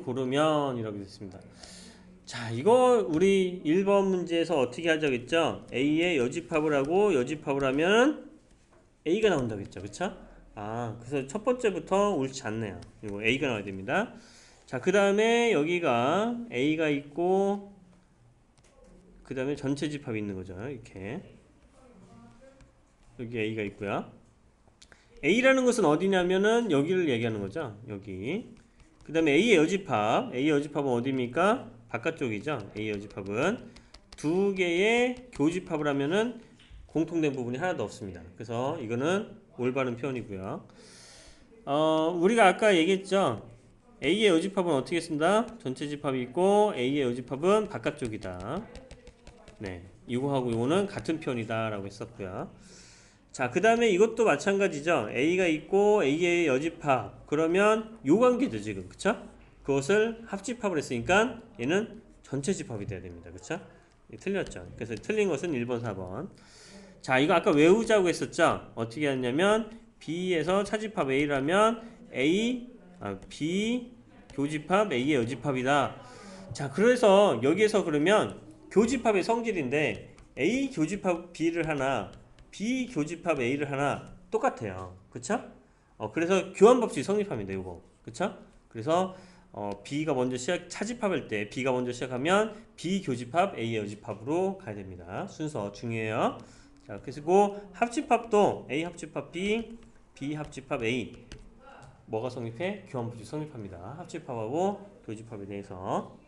고르면 이렇게 됐습니다. 자, 이거 우리 1번 문제에서 어떻게 하자고 했죠? A에 여집합을 하고 여집합을 하면 A가 나온다고 했죠. 그쵸? 아, 그래서 첫 번째부터 옳지 않네요. 이거 A가 나와야 됩니다. 자, 그 다음에 여기가 A가 있고, 그 다음에 전체 집합이 있는 거죠. 이렇게. 여기 A가 있고요. A라는 것은 어디냐면은 여기를 얘기하는 거죠. 여기. 그 다음에 A의 여집합. A의 여집합은 어디입니까? 바깥쪽이죠. A의 여집합은 두 개의 교집합을 하면은 공통된 부분이 하나도 없습니다. 그래서 이거는 올바른 표현이고요. 어, 우리가 아까 얘기했죠. A의 여집합은 어떻게 쓴다? 전체 집합이 있고 A의 여집합은 바깥쪽이다. 네, 이거하고 이거는 같은 표현이다 라고 했었고요. 자, 그 다음에 이것도 마찬가지죠. A가 있고 A의 여집합. 그러면 요 관계죠, 지금. 그쵸? 그것을 합집합을 했으니까 얘는 전체 집합이 돼야 됩니다. 그쵸? 이 틀렸죠. 그래서 틀린 것은 1번, 4번. 자, 이거 아까 외우자고 했었죠. 어떻게 했냐면 B에서 차집합 A라면 A, 아, B 교집합 A의 여집합이다. 자, 그래서 여기에서 그러면 교집합의 성질인데 A 교집합 B를 하나 B 교집합 A를 하나 똑같아요. 그쵸? 어, 그래서 교환법칙 성립합니다. 이거. 그쵸? 그래서 어, B가 먼저 시작 차집합할 때 B가 먼저 시작하면 B 교집합 A의 여집합으로 가야 됩니다. 순서 중요해요. 자, 그리고 합집합도 A 합집합 B, B 합집합 A 뭐가 성립해? 교환법칙 성립합니다. 합집합하고 교집합에 대해서